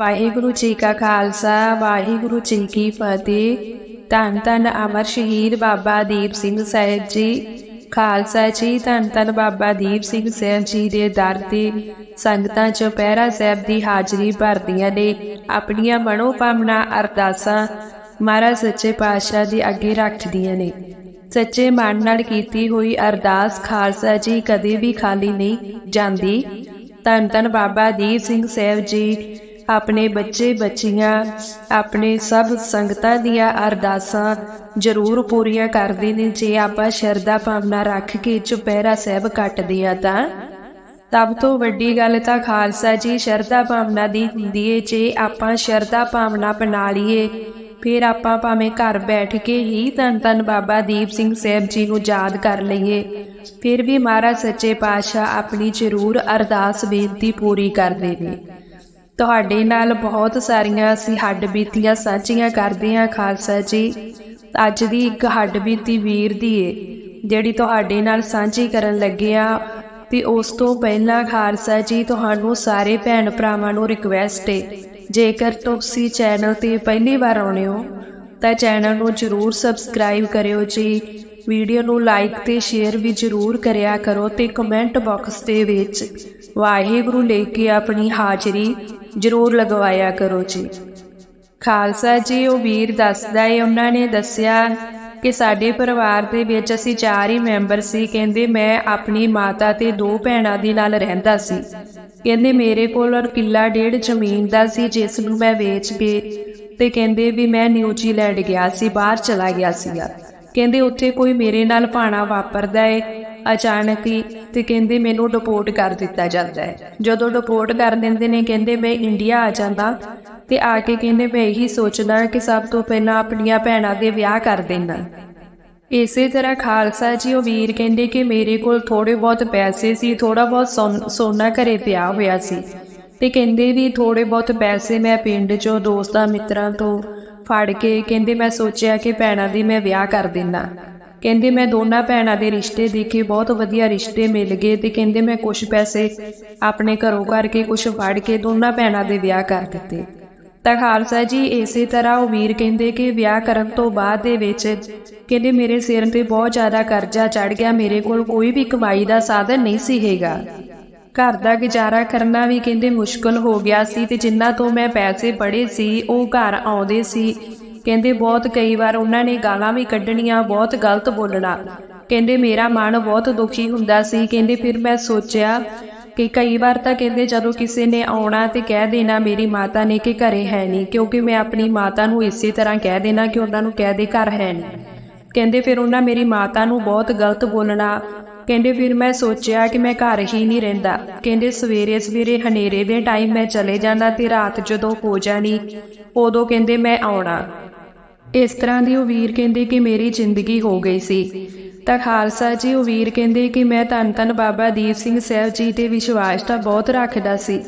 ਵਾਹਿਗੁਰੂ ਜੀ ਕਾ ਖਾਲਸਾ, ਵਾਹਿਗੁਰੂ ਜੀ ਕੀ ਫਤਿਹ। ਧੰਨ ਧੰਨ ਅਮਰ ਸ਼ਹੀਦ ਬਾਬਾ ਦੀਪ ਸਿੰਘ ਸਾਹਿਬ ਜੀ। ਖਾਲਸਾ ਜੀ, ਧੰਨ ਧੰਨ ਬਾਬਾ ਦੀਪ ਸਿੰਘ ਸਾਹਿਬ ਜੀ ਦੇ ਦਰ ਤੇ ਸੰਗਤਾਂ ਚ ਸਾਹਿਬ ਦੀ ਹਾਜ਼ਰੀ ਭਰਦੀਆਂ ਨੇ। ਆਪਣੀਆਂ ਮਨੋ ਭਾਵਨਾ ਅਰਦਾਸਾਂ ਮਹਾਰਾਜ ਸੱਚੇ ਪਾਤਸ਼ਾਹ ਦੀ ਅੱਗੇ ਰੱਖਦੀਆਂ ਨੇ। ਸੱਚੇ ਮਨ ਨਾਲ ਕੀਤੀ ਹੋਈ ਅਰਦਾਸ ਖਾਲਸਾ ਜੀ ਕਦੇ ਵੀ ਖਾਲੀ ਨਹੀਂ ਜਾਂਦੀ। ਧੰਨ ਧੰਨ ਬਾਬਾ ਦੀਪ ਸਿੰਘ ਸਾਹਿਬ ਜੀ ਆਪਣੇ ਬੱਚੇ, ਬੱਚੀਆਂ, ਆਪਣੇ ਸਭ ਸੰਗਤਾਂ ਦੀਆਂ ਅਰਦਾਸਾਂ ਜ਼ਰੂਰ ਪੂਰੀਆਂ ਕਰਦੇ ਨੇ। ਜੇ ਆਪਾਂ ਸ਼ਰਧਾ ਭਾਵਨਾ ਰੱਖ ਕੇ ਚੁਪਹਿਰਾ ਸਾਹਿਬ ਕੱਟਦੇ ਆ ਤਾਂ। ਸਭ ਤੋਂ ਵੱਡੀ ਗੱਲ ਤਾਂ ਖਾਲਸਾ ਜੀ ਸ਼ਰਧਾ ਭਾਵਨਾ ਦੀ ਹੁੰਦੀ ਏ। ਜੇ ਆਪਾਂ ਸ਼ਰਧਾ ਭਾਵਨਾ ਬਣਾ ਲਈਏ, ਫਿਰ ਆਪਾਂ ਭਾਵੇਂ ਘਰ ਬੈਠ ਕੇ ਹੀ ਧੰਨ ਧੰਨ ਬਾਬਾ ਦੀਪ ਸਿੰਘ ਸਾਹਿਬ ਜੀ ਨੂੰ ਯਾਦ ਕਰ ਲਈਏ। ਫਿਰ ਵੀ ਮਹਾਰਾਜ ਸੱਚੇ ਪਾਤਸ਼ਾਹ ਆਪਣੀ ਜ਼ਰੂਰ ਅਰਦਾਸ ਬੇਨਤੀ ਪੂਰੀ ਕਰਦੇ ਨੇ। ਤੁਹਾਡੇ ਨਾਲ ਬਹੁਤ ਸਾਰੀਆਂ ਅਸੀਂ ਹੱਡ ਬੀਤੀਆਂ, ਸਾਂਝੀਆਂ ਕਰਦੇ ਹਾਂ ਖਾਲਸਾ ਜੀ। ਅੱਜ ਦੀ ਇੱਕ ਹੱਡ ਬੀਤੀ ਵੀਰ ਦੀ ਏ, ਜਿਹੜੀ ਤੁਹਾਡੇ ਨਾਲ ਸਾਂਝੀ ਕਰਨ ਲੱਗੇ ਆ। ਤੇ ਉਸ ਤੋਂ ਪਹਿਲਾਂ ਖਾਲਸਾ ਜੀ, ਤੁਹਾਨੂੰ ਸਾਰੇ ਭੈਣ ਭਰਾਵਾਂ ਨੂੰ ਰਿਕਵੈਸਟ ਏ, ਜੇਕਰ ਤੁਸੀਂ ਚੈਨਲ ਤੇ ਪਹਿਲੀ ਵਾਰ ਆਉਣੇ ਹੋ, ਤਾਂ ਚੈਨਲ ਨੂੰ ਜਰੂਰ ਸਬਸਕ੍ਰਾਈਬ ਕਰਿਓ ਜੀ। ਵੀਡੀਓ ਨੂੰ ਲਾਈਕ ਤੇ ਸ਼ੇਅਰ ਵੀ ਜਰੂਰ ਕਰਿਆ ਕਰੋ ਤੇ ਕਮੈਂਟ ਬਾਕਸ ਦੇ ਵਿੱਚ ਵਾਹਿਗੁਰੂ ਲੈ ਕੇ ਆਪਣੀ ਹਾਜ਼ਰੀ ਜਰੂਰ ਲਗਵਾਇਆ ਕਰੋ ਜੀ। ਖਾਲਸਾ ਜੀ, ਉਹ ਵੀਰ ਦੱਸਦਾ ਏ, ਉਹਨਾਂ ਨੇ ਦੱਸਿਆ ਕਿ ਸਾਡੇ ਪਰਿਵਾਰ ਦੇ ਵਿੱਚ ਅਸੀਂ ਚਾਰ ਹੀ ਮੈਂਬਰ ਸੀ, ਕਹਿੰਦੇ ਮੈਂ ਆਪਣੀ ਮਾਤਾ ਤੇ ਦੋ ਭੈਣਾਂ ਦੇ ਨਾਲ ਰਹਿੰਦਾ ਸੀ। ਕਹਿੰਦੇ ਮੇਰੇ ਕੋਲ ਔਰ ਕਿੱਲਾ ਡੇਢ ਜ਼ਮੀਨ ਦਾ ਸੀ, ਜਿਸ ਨੂੰ ਮੈਂ ਵੇਚ ਕੇ ਤੇ ਕਹਿੰਦੇ ਵੀ ਮੈਂ ਨਿਊਜ਼ੀਲੈਂਡ ਗਿਆ ਸੀ, ਬਾਹਰ ਚਲਾ ਗਿਆ ਸੀਗਾ। ਕਹਿੰਦੇ ਉੱਥੇ ਕੋਈ ਮੇਰੇ ਨਾਲ ਭਾਣਾ ਵਾਪਰਦਾ ਏ, ਅਚਾਨਕ ਹੀ ਤੇ ਕਹਿੰਦੇ ਮੈਨੂੰ ਡਿਪੋਰਟ ਕਰ ਦਿੱਤਾ ਜਾਂਦਾ ਹੈ ਜਦੋਂ ਡਿਪੋਰਟ ਕਰ ਦਿੰਦੇ ਨੇ, ਕਹਿੰਦੇ ਮੈਂ ਇੰਡੀਆ ਆ ਜਾਂਦਾ ਤੇ ਆ ਕੇ ਕਹਿੰਦੇ ਮੈਂ ਇਹੀ ਸੋਚਦਾ ਕਿ ਸਭ ਤੋਂ ਪਹਿਲਾਂ ਆਪਣੀਆਂ ਭੈਣਾਂ ਦੇ ਵਿਆਹ ਕਰ ਦੇਣਾ। ਇਸੇ ਤਰ੍ਹਾਂ ਖਾਲਸਾ ਜੀ ਉਹ ਵੀਰ ਕਹਿੰਦੇ ਕਿ ਮੇਰੇ ਕੋਲ ਥੋੜੇ ਬਹੁਤ ਪੈਸੇ ਸੀ ਥੋੜਾ ਬਹੁਤ ਸੋਨ- ਸੋਨਾ ਘਰੇ ਪਿਆ ਹੋਇਆ ਸੀ। ਤੇ ਕਹਿੰਦੇ ਵੀ ਥੋੜੇ ਬਹੁਤ ਪੈਸੇ ਮੈਂ ਪਿੰਡ ਚੋਂ ਦੋਸਤਾਂ ਮਿੱਤਰਾਂ ਤੋਂ ਫੜ ਕੇ ਕਹਿੰਦੇ ਮੈਂ ਸੋਚਿਆ ਕਿ ਭੈਣਾਂ ਦੀ ਮੈਂ ਵਿਆਹ ਕਰ ਦੇਣਾ ਕਹਿੰਦੇ ਮੈਂ ਦੋਨਾਂ ਭੈਣਾਂ ਦੇ ਰਿਸ਼ਤੇ ਦੇਖੇ, ਬਹੁਤ ਵਧੀਆ ਰਿਸ਼ਤੇ ਮਿਲ ਗਏ ਤੇ ਕਹਿੰਦੇ ਮੈਂ ਕੁਝ ਪੈਸੇ ਆਪਣੇ ਘਰੋਂ ਕਰਕੇ ਕੁਝ ਫੜ ਕੇ ਦੋਨਾਂ ਭੈਣਾਂ ਦੇ ਵਿਆਹ ਕਰ ਦਿੱਤੇ। ਤਾਂ ਖਾਲਸਾ ਜੀ ਇਸੇ ਤਰ੍ਹਾਂ ਉਹ ਵੀਰ ਕਹਿੰਦੇ ਕਿ ਵਿਆਹ ਕਰਨ ਤੋਂ ਬਾਅਦ ਦੇ ਵਿੱਚ ਕਹਿੰਦੇ ਮੇਰੇ ਸਿਰ ਤੇ ਬਹੁਤ ਜ਼ਿਆਦਾ ਕਰਜ਼ਾ ਚੜ ਗਿਆ, ਮੇਰੇ ਕੋਲ ਕੋਈ ਵੀ ਕਮਾਈ ਦਾ ਸਾਧਨ ਨਹੀਂ ਸੀ ਹੈਗਾ। ਘਰ ਦਾ ਗੁਜ਼ਾਰਾ ਕਰਨਾ ਵੀ ਕਹਿੰਦੇ ਮੁਸ਼ਕਲ ਹੋ ਗਿਆ ਸੀ ਤੇ ਜਿੰਨਾ ਤੋਂ ਮੈਂ ਪੈਸੇ ਪੜੇ ਸੀ, ਉਹ ਘਰ ਆਉਂਦੇ ਸੀ। ਕਹਿੰਦੇ ਬਹੁਤ ਕਈ ਵਾਰ ਉਹਨਾਂ ਨੇ ਗਾਲਾਂ ਵੀ ਕੱਢਣੀਆਂ, ਬਹੁਤ ਗਲਤ ਬੋਲਣਾ। ਕਹਿੰਦੇ ਮੇਰਾ ਮਨ ਬਹੁਤ ਦੁਖੀ ਹੁੰਦਾ ਸੀ। ਕਹਿੰਦੇ ਫਿਰ ਮੈਂ ਸੋਚਿਆ ਕਿ ਕਈ ਵਾਰ ਤਾਂ ਕਹਿੰਦੇ ਜਦੋਂ ਕਿਸੇ ਨੇ ਆਉਣਾ ਤੇ ਕਹਿ ਦੇਣਾ ਮੇਰੀ ਮਾਤਾ ਨੇ ਕਿ ਘਰੇ ਹੈ ਨਹੀਂ, ਕਿਉਂਕਿ ਮੈਂ ਆਪਣੀ ਮਾਤਾ ਨੂੰ ਇਸੇ ਤਰ੍ਹਾਂ ਕਹਿ ਦੇਣਾ ਕਿ ਉਹਨਾਂ ਨੂੰ ਕਹਿ ਦੇ ਘਰ ਹੈ ਨਹੀਂ। ਕਹਿੰਦੇ ਫਿਰ ਉਹਨਾਂ ਮੇਰੀ ਮਾਤਾ ਨੂੰ ਬਹੁਤ ਗਲਤ ਬੋਲਣਾ ਕਹਿੰਦੇ ਫਿਰ ਮੈਂ ਸੋਚਿਆ ਕਿ ਮੈਂ ਘਰ ਹੀ ਨਹੀਂ ਰਹਿੰਦਾ। ਕਹਿੰਦੇ ਸਵੇਰੇ ਸਵੇਰੇ ਹਨੇਰੇ ਦੇ ਟਾਈਮ ਮੈਂ ਚਲੇ ਜਾਂਦਾ ਤੇ ਰਾਤ ਜਦੋਂ ਹੋ ਜਾਣੀ, ਉਦੋਂ ਕਹਿੰਦੇ ਮੈਂ ਆਉਣਾ। ਇਸ ਤਰ੍ਹਾਂ ਦੀ ਉਹ ਵੀਰ ਕਹਿੰਦੇ ਕਿ ਮੇਰੀ ਜ਼ਿੰਦਗੀ ਹੋ ਗਈ ਸੀ। ਤਾਂ ਖਾਲਸਾ ਜੀ ਉਹ ਵੀਰ ਕਹਿੰਦੇ ਕਿ ਮੈਂ ਧੰਨ ਧੰਨ ਬਾਬਾ ਦੀਪ ਸਿੰਘ ਸਾਹਿਬ ਜੀ ਤੇ ਵਿਸ਼ਵਾਸ ਤਾਂ ਬਹੁਤ ਰੱਖਦਾ ਸੀ।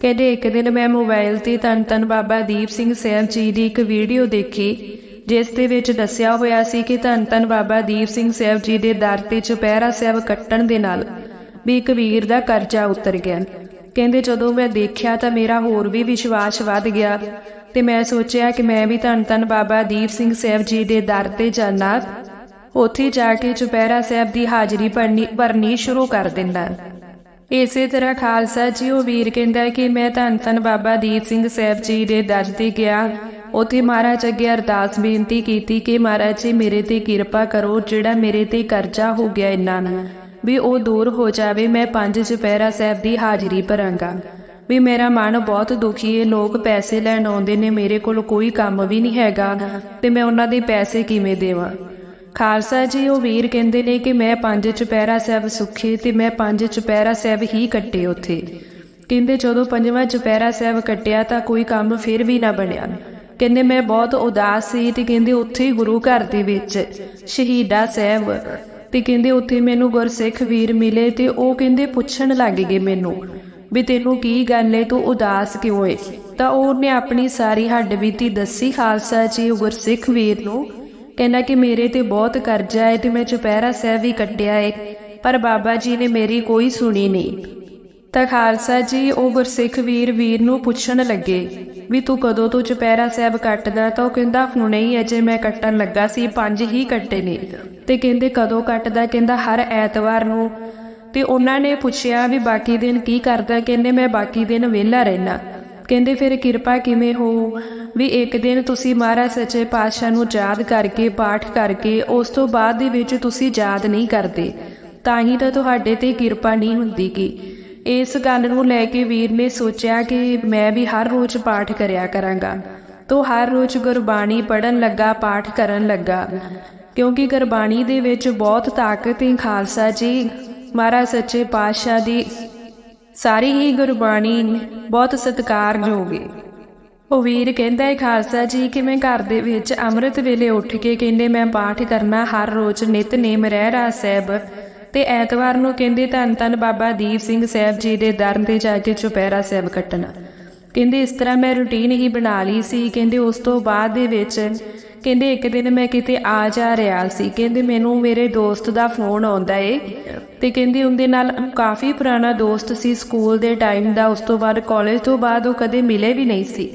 ਕਹਿੰਦੇ ਇੱਕ ਦਿਨ ਮੈਂ ਮੋਬਾਈਲ ਤੇ ਧੰਨ ਧੰਨ ਬਾਬਾ ਦੀਪ ਸਿੰਘ ਸਾਹਿਬ ਜੀ ਦੀ ਇੱਕ ਵੀਡੀਓ ਦੇਖੀ। ਜਿਸ ਦੇ ਵਿੱਚ ਦੱਸਿਆ ਹੋਇਆ ਸੀ ਕਿ ਧੰਨ ਧੰਨ ਬਾਬਾ ਦੀਪ ਸਿੰਘ ਸਾਹਿਬ ਜੀ ਦੇ ਦਰ ਤੇ ਚੁਪਹਿਰਾ ਸਾਹਿਬ ਕੱਟਣ ਦੇ ਨਾਲ ਵੀ ਇੱਕ ਵੀਰ ਦਾ ਕਰਜ਼ਾ ਉਤਰ ਗਿਆ। ਕਹਿੰਦੇ, ਜਦੋਂ ਮੈਂ ਦੇਖਿਆ ਤਾਂ ਮੇਰਾ ਹੋਰ ਵੀ ਵਿਸ਼ਵਾਸ ਵੱਧ ਗਿਆ ਤੇ ਮੈਂ ਸੋਚਿਆ ਕਿ ਮੈਂ ਵੀ ਧੰਨ ਧੰਨ ਬਾਬਾ ਦੀਪ ਸਿੰਘ ਸਾਹਿਬ ਜੀ ਦੇ ਦਰ ਤੇ ਜਾਣਾ ਉੱਥੇ ਜਾ ਕੇ ਚੁਪਹਿਰਾ ਸਾਹਿਬ ਦੀ ਹਾਜ਼ਰੀ ਭਰਨੀ ਭਰਨੀ ਸ਼ੁਰੂ ਕਰ ਦਿੰਦਾ। ਇਸੇ ਤਰ੍ਹਾਂ ਖਾਲਸਾ ਜੀ, ਉਹ ਵੀਰ ਕਹਿੰਦਾ ਕਿ ਮੈਂ ਧੰਨ ਧੰਨ ਬਾਬਾ ਦੀਪ ਸਿੰਘ ਸਾਹਿਬ ਜੀ ਦੇ ਦਰ ਤੇ ਗਿਆ ਉੱਥੇ ਮਹਾਰਾਜ ਅੱਗੇ ਅਰਦਾਸ ਬੇਨਤੀ ਕੀਤੀ ਕਿ ਮਹਾਰਾਜ ਜੀ, ਮੇਰੇ ਤੇ ਕਿਰਪਾ ਕਰੋ, ਜਿਹੜਾ ਮੇਰੇ ਤੇ ਕਰਜ਼ਾ ਹੋ ਗਿਆ ਇੰਨਾ ਨਾ, ਵੀ ਉਹ ਦੂਰ ਹੋ ਜਾਵੇ, ਮੈਂ ਪੰਜ ਚੁਪਹਿਰਾ ਸਾਹਿਬ ਦੀ ਹਾਜ਼ਰੀ ਭਰਾਂਗਾ। ਵੀ ਮੇਰਾ ਮਨ ਬਹੁਤ ਦੁਖੀ ਹੈ ਲੋਕ ਪੈਸੇ ਲੈਣ ਆਉਂਦੇ ਨੇ, ਮੇਰੇ ਕੋਲ ਕੋਈ ਕੰਮ ਵੀ ਨਹੀਂ ਹੈਗਾ, ਤੇ ਮੈਂ ਉਹਨਾਂ ਦੇ ਪੈਸੇ ਕਿਵੇਂ ਦੇਵਾਂ? ਖਾਲਸਾ ਜੀ, ਉਹ ਵੀਰ ਕਹਿੰਦੇ ਨੇ ਕਿ ਮੈਂ ਪੰਜ ਚੁਪਹਿਰਾ ਸਾਹਿਬ ਸੁੱਖੇ, ਤੇ ਮੈਂ ਪੰਜ ਚੁਪਹਿਰਾ ਸਾਹਿਬ ਹੀ ਕੱਟੇ ਉੱਥੇ। ਕਹਿੰਦੇ ਜਦੋਂ ਪੰਜਵਾਂ ਚੁਪਹਿਰਾ ਸਾਹਿਬ ਕੱਟਿਆ ਤਾਂ ਕੋਈ ਕੰਮ ਫਿਰ ਵੀ ਨਾ ਬਣਿਆ। ਕਹਿੰਦੇ, ਮੈਂ ਬਹੁਤ ਉਦਾਸ ਸੀ ਤੇ ਕਹਿੰਦੇ, ਉੱਥੇ ਹੀ ਗੁਰੂ ਘਰ ਦੇ ਵਿੱਚ ਸ਼ਹੀਦਾ ਸਾਹਿਬ ਤੇ ਕਹਿੰਦੇ, ਉੱਥੇ ਮੈਨੂੰ ਗੁਰਸਿੱਖ ਵੀਰ ਮਿਲੇ ਤੇ ਉਹ ਕਹਿੰਦੇ ਪੁੱਛਣ ਲੱਗ ਗਏ ਮੈਨੂੰ ਵੀ ਤੈਨੂੰ ਕੀ ਗੱਲ ਏ? ਤੂੰ ਉਦਾਸ ਕਿਉਂ ਏ? ਤਾਂ ਉਹਨੇ ਆਪਣੀ ਸਾਰੀ ਹੱਡ ਬੀਤੀ ਦੱਸੀ ਖਾਲਸਾ ਜੀ ਉਹ ਗੁਰਸਿੱਖ ਵੀਰ ਨੂੰ, ਕਹਿੰਦਾ ਕਿ ਮੇਰੇ ਤੇ ਬਹੁਤ ਕਰਜ਼ਾ ਹੈ ਤੇ ਮੈਂ ਚੁਪਹਿਰਾ ਸਾਹਿਬ ਵੀ ਕੱਟਿਆ ਏ, ਪਰ ਬਾਬਾ ਜੀ ਨੇ ਮੇਰੀ ਕੋਈ ਸੁਣੀ ਨਹੀਂ। ਤਾਂ ਖਾਲਸਾ ਜੀ ਉਹ ਗੁਰਸਿੱਖ ਵੀਰ ਵੀਰ ਨੂੰ ਪੁੱਛਣ ਲੱਗੇ ਵੀ ਤੂੰ ਕਦੋਂ ਤੋਂ ਚੁਪਹਿਰਾ ਸਾਹਿਬ ਕੱਟਦਾ ਤਾਂ ਉਹ ਕਹਿੰਦਾ ਹੁਣੇ ਹੀ ਅਜੇ ਮੈਂ ਕੱਟਣ ਲੱਗਾ ਸੀ, ਪੰਜ ਹੀ ਕੱਟੇ ਨੇ। ਤੇ ਕਹਿੰਦੇ, ਕਦੋਂ ਕੱਟਦਾ? ਕਹਿੰਦਾ, ਹਰ ਐਤਵਾਰ ਨੂੰ। ਤੇ ਉਹਨਾਂ ਨੇ ਪੁੱਛਿਆ ਵੀ ਬਾਕੀ ਦਿਨ ਕੀ ਕਰਦਾ? ਕਹਿੰਦੇ, ਮੈਂ ਬਾਕੀ ਦਿਨ ਵਿਹਲਾ ਰਹਿਣਾ ਕਹਿੰਦੇ, ਫਿਰ ਕਿਰਪਾ ਕਿਵੇਂ ਹੋ? ਵੀ ਇੱਕ ਦਿਨ ਤੁਸੀਂ ਮਹਾਰਾਜ ਸੱਚੇ ਪਾਤਸ਼ਾਹ ਨੂੰ ਯਾਦ ਕਰਕੇ, ਪਾਠ ਕਰਕੇ, ਉਸ ਤੋਂ ਬਾਅਦ ਦੇ ਵਿੱਚ ਤੁਸੀਂ ਯਾਦ ਨਹੀਂ ਕਰਦੇ। ਤਾਂ ਹੀ ਤਾਂ ਤੁਹਾਡੇ ਤੇ ਕਿਰਪਾ ਨਹੀਂ ਹੁੰਦੀ ਗੀ। ਇਸ ਗੱਲ ਨੂੰ ਲੈ ਕੇ ਵੀਰ ਨੇ ਸੋਚਿਆ ਕਿ ਮੈਂ ਵੀ ਹਰ ਰੋਜ਼ ਪਾਠ ਕਰਿਆ ਕਰਾਂਗਾ। ਤੋ ਹਰ ਰੋਜ਼ ਗੁਰਬਾਣੀ ਪੜਨ ਲੱਗਾ, ਪਾਠ ਕਰਨ ਲੱਗਾ। ਕਿਉਂਕਿ ਗੁਰਬਾਣੀ ਦੇ ਵਿੱਚ ਬਹੁਤ ਤਾਕਤ ਹੈ ਖਾਲਸਾ ਜੀ। ਮਹਾਰਾਜ ਸੱਚੇ ਪਾਤਸ਼ਾਹ ਦੀ ਸਾਰੀ ਹੀ ਗੁਰਬਾਣੀ ਬਹੁਤ ਸਤਿਕਾਰਯੋਗ ਹੈ ਉਹ ਵੀਰ ਕਹਿੰਦਾ ਹੈ ਖਾਲਸਾ ਜੀ, ਕਿ ਮੈਂ ਘਰ ਦੇ ਵਿੱਚ ਅੰਮ੍ਰਿਤ ਵੇਲੇ ਉੱਠ ਕੇ ਕਹਿੰਦੇ ਮੈਂ ਪਾਠ ਕਰਨਾ, ਹਰ ਰੋਜ਼ ਨਿਤਨੇਮ ਰਹਿ ਰਾ ਸਾਹਿਬ। ਤੇ ਐਤਵਾਰ ਨੂੰ ਕਹਿੰਦੇ ਧੰਨ ਧੰਨ ਬਾਬਾ ਦੀਪ ਸਿੰਘ ਸਾਹਿਬ ਜੀ ਦੇ ਦਰ ਤੇ ਜਾ ਕੇ ਚੁਪਹਿਰਾ ਸਾਹਿਬ ਕੱਟਣਾ। ਕਹਿੰਦੇ, ਇਸ ਤਰ੍ਹਾਂ ਮੈਂ ਰੁਟੀਨ ਹੀ ਬਣਾ ਲਈ ਸੀ। ਕਹਿੰਦੇ, ਉਸ ਤੋਂ ਬਾਅਦ ਦੇ ਵਿੱਚ ਕਹਿੰਦੇ, ਇੱਕ ਦਿਨ ਮੈਂ ਕਿਤੇ ਆ ਜਾ ਰਿਹਾ ਸੀ। ਕਹਿੰਦੇ, ਮੈਨੂੰ ਮੇਰੇ ਦੋਸਤ ਦਾ ਫੋਨ ਆਉਂਦਾ ਏ। ਤੇ ਕਹਿੰਦੇ, ਉਹਦੇ ਨਾਲ ਕਾਫੀ ਪੁਰਾਣਾ ਦੋਸਤ ਸੀ। ਸਕੂਲ ਦੇ ਟਾਈਮ ਦਾ, ਉਸ ਤੋਂ ਬਾਅਦ ਕਾਲਜ ਤੋਂ ਬਾਅਦ ਉਹ ਕਦੇ ਮਿਲੇ ਵੀ ਨਹੀਂ ਸੀ।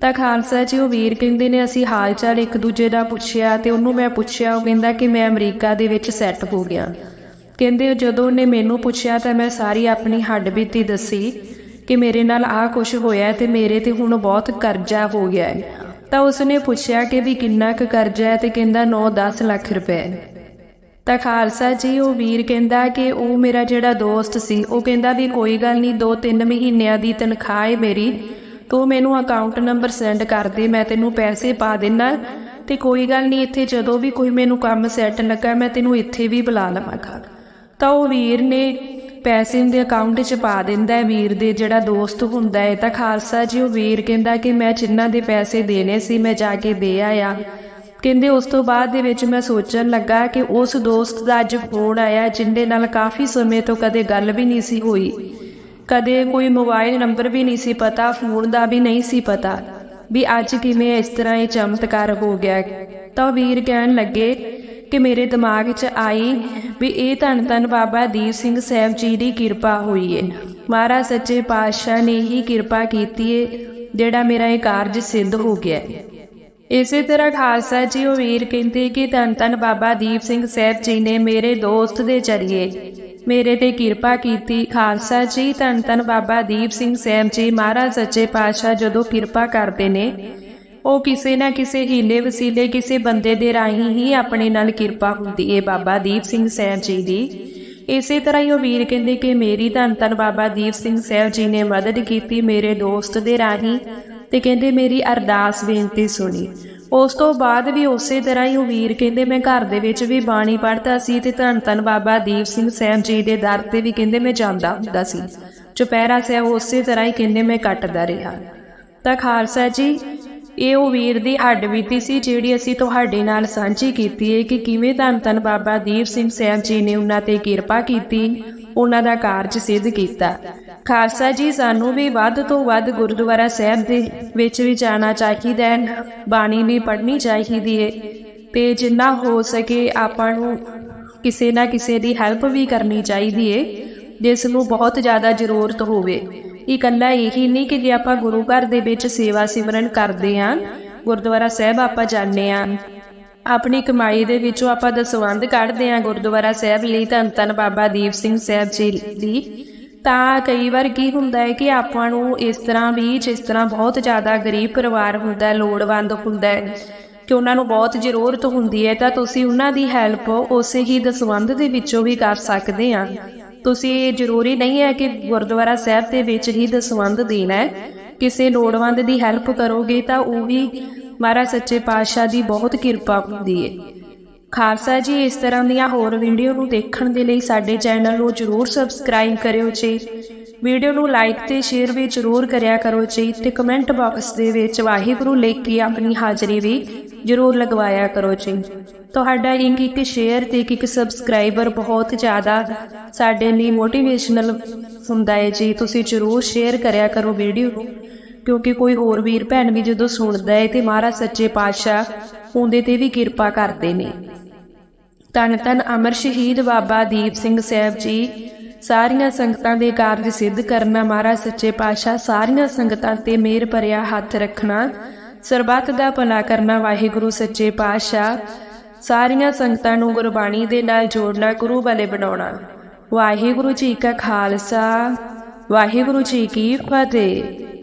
ਤਾਂ ਖਾਲਸਾ ਜੀ, ਉਹ ਵੀਰ ਕਹਿੰਦੇ ਨੇ, ਅਸੀਂ ਹਾਲ ਚਾਲ ਇੱਕ ਦੂਜੇ ਦਾ ਪੁੱਛਿਆ ਤੇ ਉਹਨੂੰ ਮੈਂ ਪੁੱਛਿਆ। ਉਹ ਕਹਿੰਦਾ ਕਿ ਮੈਂ ਅਮਰੀਕਾ ਦੇ ਵਿੱਚ ਸੈੱਟ ਹੋ ਗਿਆ। ਕਹਿੰਦੇ ਜਦੋਂ ਉਹਨੇ ਮੈਨੂੰ ਪੁੱਛਿਆ ਤਾਂ ਮੈਂ ਸਾਰੀ ਆਪਣੀ ਹੱਡਬੀਤੀ ਦੱਸੀ ਕਿ ਮੇਰੇ ਨਾਲ ਆਹ ਕੁਝ ਹੋਇਆ ਤੇ ਮੇਰੇ ਤੇ ਹੁਣ ਬਹੁਤ ਕਰਜ਼ਾ ਹੋ ਗਿਆ ਹੈ। ਤਾਂ ਉਸਨੇ ਪੁੱਛਿਆ ਕਿ ਵੀ ਕਿੰਨਾ ਕੁ ਕਰਜ਼ਾ ਹੈ ਤੇ ਕਹਿੰਦਾ 9-10 ਲੱਖ ਰੁਪਏ। ਤਾਂ ਖਾਲਸਾ ਜੀ, ਉਹ ਵੀਰ ਕਹਿੰਦਾ ਕਿ ਉਹ ਮੇਰਾ ਜਿਹੜਾ ਦੋਸਤ ਸੀ, ਉਹ ਕਹਿੰਦਾ ਵੀ ਕੋਈ ਗੱਲ ਨਹੀਂ 2-3 ਮਹੀਨਿਆਂ ਦੀ ਤਨਖਾਹ ਹੈ ਮੇਰੀ, ਤੂੰ ਮੈਨੂੰ ਅਕਾਊਂਟ ਨੰਬਰ ਸੈਂਡ ਕਰ ਦੇ, ਮੈਂ ਤੈਨੂੰ ਪੈਸੇ ਪਾ ਦੇਣਾ ਤੇ ਕੋਈ ਗੱਲ ਨਹੀਂ, ਇੱਥੇ ਜਦੋਂ ਵੀ ਕੋਈ ਮੈਨੂੰ ਕੰਮ ਸੈੱਟ ਲੱਗਾ, ਮੈਂ ਤੈਨੂੰ ਇੱਥੇ ਵੀ ਬੁਲਾ ਲਵਾਂਗਾ। ਤਾਂ ਉਹ ਵੀਰ ਨੇ ਪੈਸੇ ਉਹਦੇ ਅਕਾਊਂਟ 'ਚ ਪਾ ਦਿੰਦਾ ਹੈ, ਵੀਰ ਦੇ ਜਿਹੜਾ ਦੋਸਤ ਹੁੰਦਾ ਹੈ। ਤਾਂ ਖਾਲਸਾ ਜੀ, ਉਹ ਵੀਰ ਕਹਿੰਦਾ ਕਿ ਮੈਂ ਜਿੰਨਾਂ ਦੇ ਪੈਸੇ ਦੇਣੇ ਸੀ, ਮੈਂ ਜਾ ਕੇ ਦੇ ਆਇਆ। ਕਹਿੰਦੇ ਉਸ ਤੋਂ ਬਾਅਦ ਦੇ ਵਿੱਚ ਮੈਂ ਸੋਚਣ ਲੱਗਾ ਕਿ ਉਸ ਦੋਸਤ ਦਾ ਅੱਜ ਫੋਨ ਆਇਆ, ਜਿੰਦੇ ਨਾਲ ਕਾਫੀ ਸਮੇਂ ਤੋਂ ਕਦੇ ਗੱਲ ਵੀ ਨਹੀਂ ਸੀ ਹੋਈ। ਕਦੇ ਕੋਈ ਮੋਬਾਈਲ ਨੰਬਰ ਵੀ ਨਹੀਂ ਸੀ ਪਤਾ ਫੋਨ ਦਾ ਵੀ ਨਹੀਂ ਸੀ ਪਤਾ ਵੀ ਅੱਜ ਕਿਵੇਂ ਇਸ ਤਰ੍ਹਾਂ ਇਹ ਚਮਤਕਾਰ ਹੋ ਗਿਆ। ਤਾਂ ਉਹ ਵੀਰ ਕਹਿਣ ਲੱਗੇ ਕਿ ਮੇਰੇ ਦਿਮਾਗ 'ਚ ਆਈ ਵੀ ਇਹ ਧੰਨ ਧੰਨ ਬਾਬਾ ਦੀਪ ਸਿੰਘ ਸਾਹਿਬ ਜੀ ਦੀ ਕਿਰਪਾ ਹੋਈ ਹੈ ਮਹਾਰਾਜ ਸੱਚੇ ਪਾਤਸ਼ਾਹ ਨੇ ਹੀ ਕਿਰਪਾ ਕੀਤੀ ਏ, ਜਿਹੜਾ ਮੇਰਾ ਇਹ ਕਾਰਜ ਸਿੱਧ ਹੋ ਗਿਆ ਹੈ ਇਸੇ ਤਰ੍ਹਾਂ ਖਾਲਸਾ ਜੀ ਉਹ ਵੀਰ ਕਹਿੰਦੇ ਕਿ ਧੰਨ ਧੰਨ ਬਾਬਾ ਦੀਪ ਸਿੰਘ ਸਾਹਿਬ ਜੀ ਨੇ ਮੇਰੇ ਦੋਸਤ ਦੇ ਜਰੀਏ ਮੇਰੇ ਤੇ ਕਿਰਪਾ ਕੀਤੀ। ਖਾਲਸਾ ਜੀ ਧੰਨ ਧੰਨ ਬਾਬਾ ਦੀਪ ਸਿੰਘ ਸਾਹਿਬ ਜੀ ਮਹਾਰਾਜ ਸੱਚੇ ਪਾਤਸ਼ਾਹ ਜਦੋਂ ਕਿਰਪਾ ਕਰਦੇ ਨੇ ਉਹ ਕਿਸੇ ਨਾ ਕਿਸੇ ਹੀਲੇ ਵਸੀਲੇ ਕਿਸੇ ਬੰਦੇ ਦੇ ਰਾਹੀਂ ਹੀ ਆਪਣੇ ਨਾਲ ਕਿਰਪਾ ਹੁੰਦੀ ਏ ਬਾਬਾ ਦੀਪ ਸਿੰਘ ਸਾਹਿਬ ਜੀ ਦੀ। ਇਸੇ ਤਰ੍ਹਾਂ ਹੀ ਉਹ ਵੀਰ ਕਹਿੰਦੇ ਕਿ ਮੇਰੀ ਧੰਨ ਧੰਨ ਬਾਬਾ ਦੀਪ ਸਿੰਘ ਸਾਹਿਬ ਜੀ ਨੇ ਮਦਦ ਕੀਤੀ ਮੇਰੇ ਦੋਸਤ ਦੇ ਰਾਹੀਂ ਤੇ ਕਹਿੰਦੇ ਮੇਰੀ ਅਰਦਾਸ ਬੇਨਤੀ ਸੁਣੀ। ਉਸ ਤੋਂ ਬਾਅਦ ਵੀ ਉਸੇ ਤਰ੍ਹਾਂ ਹੀ ਉਹ ਵੀਰ ਕਹਿੰਦੇ ਮੈਂ ਘਰ ਦੇ ਵਿੱਚ ਵੀ ਬਾਣੀ ਪੜ੍ਹਦਾ ਸੀ ਤੇ ਧੰਨ ਧੰਨ ਬਾਬਾ ਦੀਪ ਸਿੰਘ ਸਾਹਿਬ ਜੀ ਦੇ ਦਰ ਤੇ ਵੀ ਕਹਿੰਦੇ ਮੈਂ ਜਾਂਦਾ ਹੁੰਦਾ ਸੀ। ਚੁਪਹਿਰਾ ਸਾਹਿਬ ਉਸੇ ਤਰ੍ਹਾਂ ਹੀ ਕਹਿੰਦੇ ਮੈਂ ਕੱਟਦਾ ਰਿਹਾ। ਤਾਂ ਖਾਲਸਾ ਜੀ ਇਹ ਉਹ ਵੀਰ ਦੀ ਹੱਡ ਹੱਡਬੀਤੀ ਸੀ ਜਿਹੜੀ ਅਸੀਂ ਤੁਹਾਡੇ ਨਾਲ ਸਾਂਝੀ ਕੀਤੀ ਹੈ ਕਿ ਕਿਵੇਂ ਧੰਨ ਧੰਨ ਬਾਬਾ ਦੀਪ ਸਿੰਘ ਸਾਹਿਬ ਜੀ ਨੇ ਉਹਨਾਂ ਤੇ ਕਿਰਪਾ ਕੀਤੀ, ਉਹਨਾਂ ਦਾ ਕਾਰਜ ਸਿੱਧ ਕੀਤਾ। ਖਾਲਸਾ ਜੀ, ਸਾਨੂੰ ਵੀ ਵੱਧ ਤੋਂ ਵੱਧ ਗੁਰਦੁਆਰਾ ਸਾਹਿਬ ਦੇ ਵਿੱਚ ਵੀ ਜਾਣਾ ਚਾਹੀਦਾ ਹੈ, ਬਾਣੀ ਵੀ ਪੜ੍ਹਨੀ ਚਾਹੀਦੀ ਹੈ ਤੇ ਜਿੰਨਾ ਹੋ ਸਕੇ ਆਪਾਂ ਨੂੰ ਕਿਸੇ ਨਾ ਕਿਸੇ ਦੀ ਹੈਲਪ ਵੀ ਕਰਨੀ ਚਾਹੀਦੀ ਹੈ, ਜਿਸ ਨੂੰ ਬਹੁਤ ਜ਼ਿਆਦਾ ਜ਼ਰੂਰਤ ਹੋਵੇ। ਇਕੱਲਾ ਇਹੀ ਨਹੀਂ ਕਿ ਜੇ ਆਪਾਂ ਗੁਰੂ ਘਰ ਦੇ ਵਿੱਚ ਸੇਵਾ ਸਿਮਰਨ ਕਰਦੇ ਆਂ, ਗੁਰਦੁਆਰਾ ਸਾਹਿਬ ਆਪਾਂ ਜਾਂਦੇ ਆਂ। ਆਪਣੀ ਕਮਾਈ ਦੇ ਵਿੱਚੋਂ ਆਪਾਂ ਦਸਵੰਧ ਕੱਢਦੇ ਆਂ ਗੁਰਦੁਆਰਾ ਸਾਹਿਬ ਲਈ ਧੰਨ ਧੰਨ ਬਾਬਾ ਦੀਪ ਸਿੰਘ ਸਾਹਿਬ ਜੀ ਦੀ। ਤਾਂ ਕਈ ਵਾਰ ਕੀ ਹੁੰਦਾ ਹੈ ਕਿ ਆਪਾਂ ਨੂੰ ਇਸ ਤਰ੍ਹਾਂ ਵੀ, ਜਿਸ ਤਰ੍ਹਾਂ ਬਹੁਤ ਜ਼ਿਆਦਾ ਗਰੀਬ ਪਰਿਵਾਰ ਹੁੰਦਾ ਹੈ ਲੋੜਵੰਦ ਹੁੰਦਾ ਹੈ, ਕਿ ਉਹਨਾਂ ਨੂੰ ਬਹੁਤ ਜ਼ਰੂਰਤ ਹੁੰਦੀ ਹੈ, ਤਾਂ ਤੁਸੀਂ ਉਹਨਾਂ ਦੀ ਹੈਲਪ ਉਸੇ ਹੀ ਦਸਵੰਧ ਦੇ ਵਿੱਚੋਂ ਵੀ ਕਰ ਸਕਦੇ ਆ। ਤੁਸੀਂ ਜ਼ਰੂਰੀ ਨਹੀਂ ਹੈ ਕਿ ਗੁਰਦੁਆਰਾ ਸਾਹਿਬ ਦੇ ਵਿੱਚ ਹੀ ਦਸਵੰਧ ਦੇਣਾ ਹੈ। ਕਿਸੇ ਲੋੜਵੰਦ ਦੀ ਹੈਲਪ ਕਰੋਗੇ ਤਾਂ ਉਹ ਵੀ ਮਹਾਰਾਜ ਸੱਚੇ ਪਾਤਸ਼ਾਹ ਦੀ ਬਹੁਤ ਕਿਰਪਾ ਹੁੰਦੀ ਹੈ ਖਾਲਸਾ ਜੀ, ਇਸ ਤਰ੍ਹਾਂ ਦੀਆਂ ਹੋਰ ਵੀਡੀਓ ਨੂੰ ਦੇਖਣ ਦੇ ਲਈ ਸਾਡੇ ਚੈਨਲ ਨੂੰ ਜਰੂਰ ਸਬਸਕ੍ਰਾਈਬ ਕਰਿਓ ਜੀ। ਵੀਡੀਓ ਨੂੰ ਲਾਈਕ ਤੇ ਸ਼ੇਅਰ ਵੀ ਜਰੂਰ ਕਰਿਆ ਕਰੋ ਜੀ ਤੇ ਕਮੈਂਟ ਬਾਕਸ ਦੇ ਵਿੱਚ ਵਾਹਿਗੁਰੂ ਲਿਖ ਕੇ ਆਪਣੀ ਹਾਜ਼ਰੀ ਵੀ ਜਰੂਰ ਲਗਵਾਇਆ ਕਰੋ ਜੀ। ਤੁਹਾਡਾ ਇੱਕ ਇੱਕ ਸ਼ੇਅਰ ਤੇ ਇੱਕ ਇੱਕ ਸਬਸਕ੍ਰਾਈਬਰ ਬਹੁਤ ਜ਼ਿਆਦਾ ਸਾਡੇ ਲਈ ਮੋਟੀਵੇਸ਼ਨਲ ਹੁੰਦਾ ਹੈ ਜੀ। ਤੁਸੀਂ ਜਰੂਰ ਸ਼ੇਅਰ ਕਰਿਆ ਕਰੋ ਵੀਡੀਓ ਨੂੰ, ਕਿਉਂਕਿ ਕੋਈ ਹੋਰ ਵੀਰ ਭੈਣ ਵੀ ਜਦੋਂ ਸੁਣਦਾ ਹੈ ਤੇ ਮਹਾਰਾਜ ਸੱਚੇ ਪਾਤਸ਼ਾਹ ਉਹਦੇ ਤੇ ਵੀ ਕਿਰਪਾ ਕਰਦੇ ਨੇ। ਧੰਨ ਧੰਨ ਅਮਰ ਸ਼ਹੀਦ ਬਾਬਾ ਦੀਪ ਸਿੰਘ ਸਾਹਿਬ ਜੀ ਸਾਰੀਆਂ ਸੰਗਤਾਂ ਦੇ ਕਾਰਜ ਸਿੱਧ ਕਰਨਾ ਮਹਾਰਾਜ ਸੱਚੇ ਪਾਤਸ਼ਾਹ, ਸਾਰੀਆਂ ਸੰਗਤਾਂ ਤੇ ਮਿਹਰ ਭਰਿਆ ਹੱਥ ਰੱਖਣਾ, ਸਰਬੱਤ ਦਾ ਭਲਾ ਕਰਨਾ ਵਾਹਿਗੁਰੂ ਸੱਚੇ ਪਾਤਸ਼ਾਹ। ਸਾਰੀਆਂ ਸੰਗਤਾਂ ਨੂੰ ਗੁਰਬਾਣੀ ਦੇ ਨਾਲ ਜੋੜਨਾ, ਗੁਰੂ ਵਾਲੇ ਬਣਾਉਣਾ। ਵਾਹਿਗੁਰੂ ਜੀ ਕਾ ਖਾਲਸਾ, ਵਾਹਿਗੁਰੂ ਜੀ ਕੀ ਫਤਿਹ।